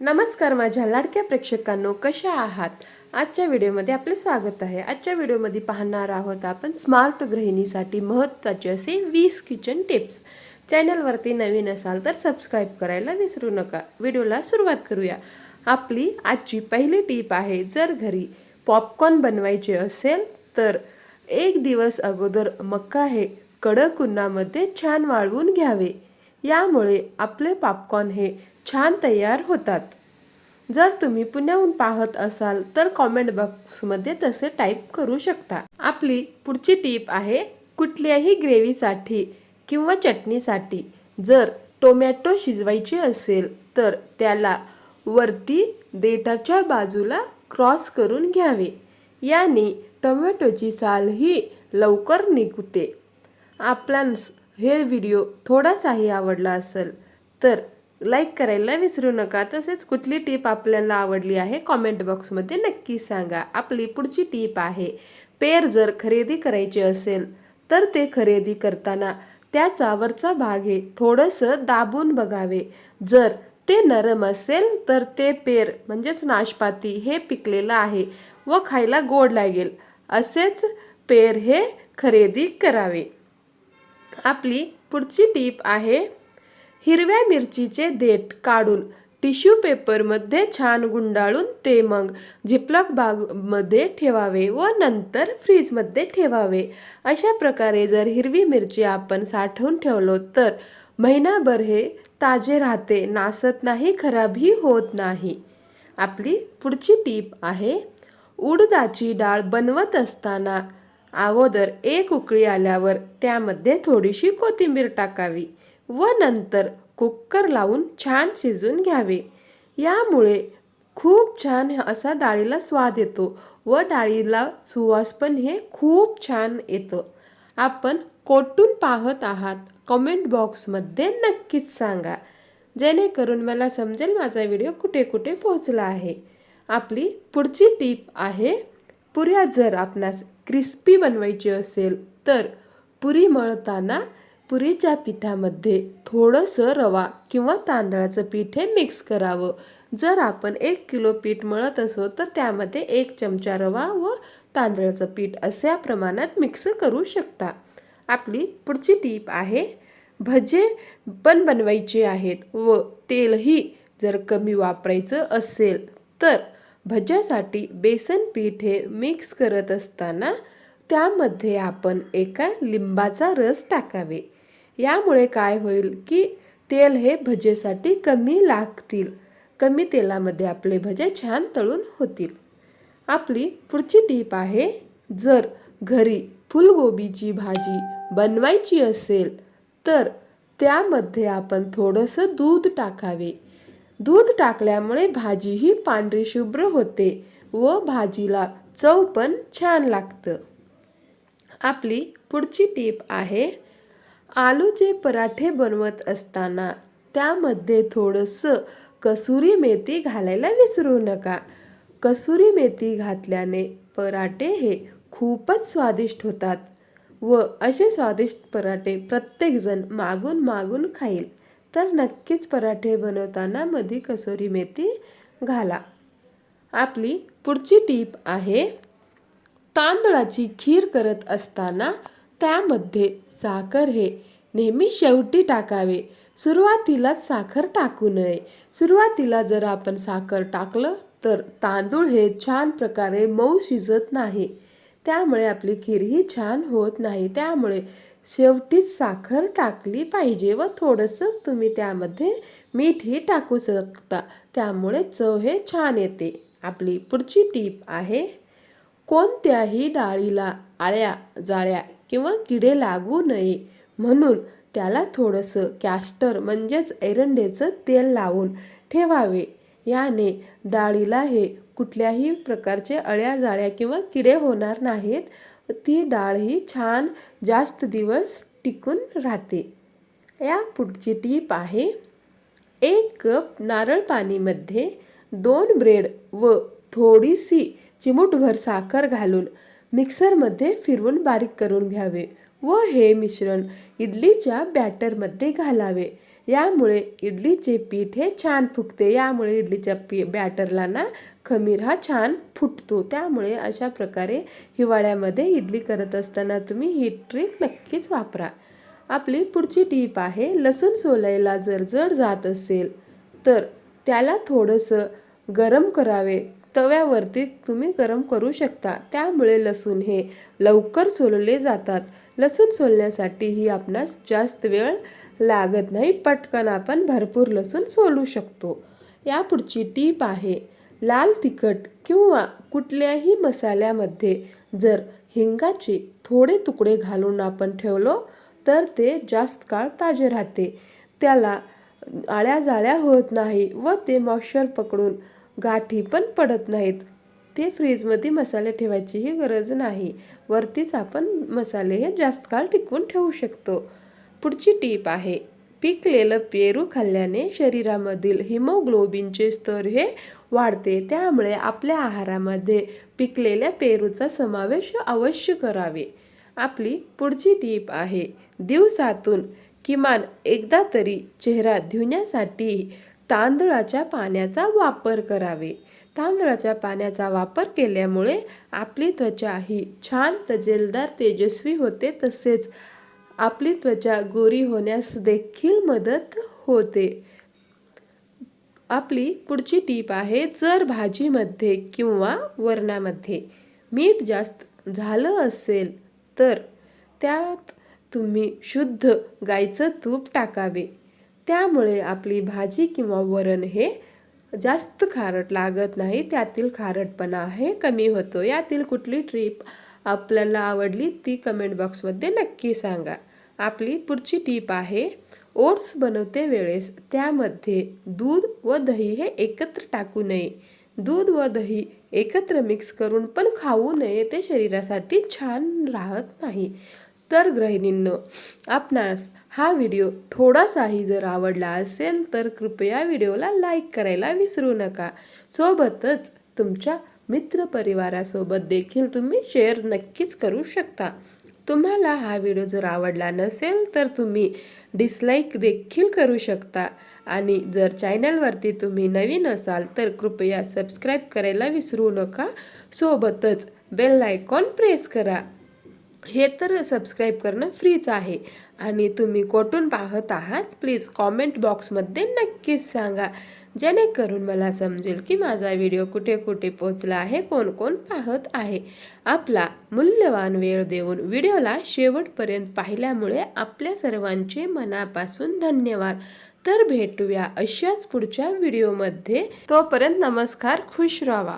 नमस्कार माझ्या लाडक्या प्रेक्षकांनो कशा आहात? आजच्या व्हिडिओमध्ये आपले स्वागत आहे. आजच्या व्हिडिओमध्ये पाहणार आहोत आपण स्मार्ट गृहिणीसाठी महत्त्वाचे असे वीस किचन टिप्स. चॅनलवरती नवीन असाल तर सबस्क्राईब करायला विसरू नका. व्हिडिओला सुरुवात करूया. आपली आजची पहिली टीप आहे जर घरी पॉपकॉर्न बनवायचे असेल तर एक दिवस अगोदर मक्का हे कडक उन्हामध्ये छान वाळवून घ्यावे. यामुळे आपले पॉपकॉर्न हे छान तयार होतात. जर तुम्ही पुण्याहून पाहत असाल तर कॉमेंट बॉक्समध्ये तसे टाईप करू शकता. आपली पुढची टीप आहे कुठल्याही ग्रेव्हीसाठी किंवा चटणीसाठी जर टोमॅटो शिजवायचे असेल तर त्याला वरती देठाच्या बाजूला क्रॉस करून घ्यावे. याने टोमॅटोची साल ही लवकर निघते. आपल्यास हे व्हिडिओ थोडासाही आवडला असेल तर लाईक करायला विसरू नका. तसेच कुठली टीप आपल्याला आवडली आहे कॉमेंट बॉक्समध्ये नक्की सांगा. आपली पुढची टीप आहे पेर जर खरेदी करायचे असेल तर ते खरेदी करताना त्याचा वरचा भाग हे थोडंसं दाबून बघावे. जर ते नरम असेल तर ते पेर म्हणजेच नाशपाती हे पिकलेलं आहे व खायला गोड लागेल. असेच पेर हे खरेदी करावे. आपली पुढची टीप आहे हिरव्या मिरचीचे देठ काढून टिश्यू पेपरमध्ये छान गुंडाळून ते मग झिपलॉक बागमध्ये ठेवावे व नंतर फ्रीजमध्ये ठेवावे. अशा प्रकारे जर हिरवी मिरची आपण साठवून ठेवलो तर महिनाभर हे ताजे राहते नासत नाही खराबही होत नाही. आपली पुढची टीप आहे उडदाची डाळ बनवत असताना अगोदर एक उकळी आल्यावर त्यामध्ये थोडीशी कोथिंबीर टाकावी. व नंतर कुकर लावून छान शिजून घ्यावे. यामुळे खूप छान असा डाळीला स्वाद येतो व डाळीला सुवास पण हे खूप छान येतं. आपण कोठून पाहत आहात कमेंट बॉक्समध्ये नक्कीच सांगा. जेणेकरून मला समजेल माझा व्हिडिओ कुठे कुठे पोहोचला आहे. आपली पुढची टीप आहे पुऱ्या जर आपणास क्रिस्पी बनवायची असेल तर पुरी मळताना पुरीच्या पिठामध्ये थोडंसं रवा किंवा तांदळाचं पीठ हे मिक्स करावं. जर आपण एक किलो पीठ मळत असो तर त्यामध्ये एक चमचा रवा व तांदळाचं पीठ अशा प्रमाणात मिक्स करू शकता. आपली पुढची टीप आहे भजे पण बनवायचे आहेत व तेलही जर कमी वापरायचं असेल तर भज्यासाठी बेसन पीठ हे मिक्स करत असताना त्यामध्ये आपण एका लिंबाचा रस टाकावे. यामुळे काय होईल की तेल हे भजेसाठी कमी लागतील. कमी तेलामध्ये आपले भजे छान तळून होतील. आपली पुढची टीप आहे जर घरी फुलगोबीची भाजी बनवायची असेल तर त्यामध्ये आपण थोडंसं दूध टाकावे. दूध टाकल्यामुळे भाजी ही पांढरी शुभ्र होते व भाजीला चव पण छान लागतं. आपली पुढची टीप आहे आलूचे पराठे बनवत असताना त्यामध्ये थोडंसं कसुरी मेथी घालायला विसरू नका. कसुरी मेथी घातल्याने पराठे हे खूपच स्वादिष्ट होतात व असे स्वादिष्ट पराठे प्रत्येकजण मागून मागून खाईल. तर नक्कीच पराठे बनवताना मध्ये कसुरी मेथी घाला. आपली पुढची टीप आहे तांदळाची खीर करत असताना त्यामध्ये साखर हे नेहमी शेवटी टाकावे. सुरुवातीलाच साखर टाकू नये. सुरुवातीला जर आपण साखर टाकलं तर तांदूळ हे छान प्रकारे मऊ शिजत नाही. त्यामुळे आपली खीर ही छान होत नाही. त्यामुळे शेवटीच साखर टाकली पाहिजे व थोडंसं तुम्ही त्यामध्ये मीठही टाकू शकता. त्यामुळे चव हे छान येते. आपली पुढची टीप आहे कोणत्याही डाळीला आळ्या जाळ्या किंवा किडे लागू नये. म्हणून त्याला थोडंसं कॅस्टर म्हणजेच एरंडेचं तेल लावून ठेवावे. याने डाळीला हे कुठल्याही प्रकारचे अळ्या जाळ्या किंवा किडे होणार नाहीत. ती डाळ ही छान जास्त दिवस टिकून राहते. या पुढची टीप आहे एक कप नारळ पाणीमध्ये दोन ब्रेड व थोडीशी चिमूटभर साखर घालून मिक्सरमध्ये फिरवून बारीक करून घ्यावे व हे मिश्रण इडलीच्या बॅटरमध्ये घालावे. यामुळे इडलीचे पीठ हे छान फुगते. यामुळे इडलीच्या पी बॅटरला ना खमीर हा छान फुटतो. त्यामुळे अशा प्रकारे हिवाळ्यामध्ये इडली करत असताना तुम्ही ही ट्रिक नक्कीच वापरा. आपली पुढची टीप आहे लसूण सोलायला जर जड जात असेल तर त्याला थोडंसं गरम करावे. तव्यावरती तुम्ही गरम करू शकता. त्यामुळे लसूण हे लवकर सोलले जातात. लसूण सोलण्यासाठी ही आपणास जास्त वेळ लागत नाही. पटकन आपण भरपूर लसूण सोलू शकतो. या पुढची टीप आहे लाल तिखट किंवा कुठल्याही मसाल्यामध्ये जर हिंगाचे थोडे तुकडे घालून आपण ठेवलो तर ते जास्त काळ ताजे राहते. त्याला आळ्या जाळ्या होत नाही व ते मॉइश्चर पकडून गाठी पण पडत नाहीत. ते फ्रीजमध्ये मसाले ठेवायचीही गरज नाही. वरतीच आपण मसाले हे जास्त काळ टिकवून ठेवू शकतो. पुढची टीप आहे. पिकलेलं पेरू खाल्ल्याने शरीरामधील हिमोग्लोबिनचे स्तर हे वाढते. त्यामुळे आपल्या आहारामध्ये पिकलेल्या पेरूचा समावेश अवश्य करावे. आपली पुढची टीप आहे. दिवसातून किमान एकदा तरी चेहरा धुण्यासाठी तांदळाच्या पाण्याचा वापर करावे. तांदळाच्या पाण्याचा वापर केल्यामुळे आपली त्वचा ही छान तजेलदार तेजस्वी होते. तसेच आपली त्वचा गोरी होण्यास देखील मदत होते. आपली पुढची टीप आहे जर भाजीमध्ये किंवा वरणामध्ये मीठ जास्त झालं असेल तर त्यात तुम्ही शुद्ध गाईचं तूप टाकावे. त्यामुळे आपली भाजी किंवा वरण हे जास्त खारट लागत नाही. त्यातील खारटपणा हे कमी होतो. यातील कुठली ट्रीप आपल्याला आवडली ती कमेंट बॉक्समध्ये नक्की सांगा. आपली पुढची टीप आहे ओट्स बनवते वेळेस त्यामध्ये दूध व दही हे एकत्र टाकू नये. दूध व दही एकत्र मिक्स करून पण खाऊ नये. ते शरीरासाठी छान राहत नाही. तर गृहिणींनो आपणास हा व्हिडिओ थोडासाही जर आवडला असेल तर कृपया व्हिडिओला लाईक करायला विसरू नका. सोबतच तुमच्या मित्रपरिवारासोबत देखील तुम्ही शेअर नक्कीच करू शकता. तुम्हाला हा व्हिडिओ जर आवडला नसेल तर तुम्ही डिसलाईक देखील करू शकता. आणि जर चॅनलवरती तुम्ही नवीन असाल तर कृपया सबस्क्राईब करायला विसरू नका. सोबतच बेल आयकॉन प्रेस करा. हे तर सबस्क्राईब करणं फ्रीच आहे. आणि तुम्ही कोठून पाहत आहात प्लीज कॉमेंट बॉक्समध्ये नक्कीच सांगा. जेणेकरून मला समजेल की माझा व्हिडिओ कुठे कुठे पोचला आहे कोण कोण पाहत आहे. आपला मूल्यवान वेळ देऊन व्हिडिओला शेवटपर्यंत पाहिल्यामुळे आपल्या सर्वांचे मनापासून धन्यवाद. तर भेटूया अशाच पुढच्या व्हिडिओमध्ये तोपर्यंत नमस्कार खुश राहा.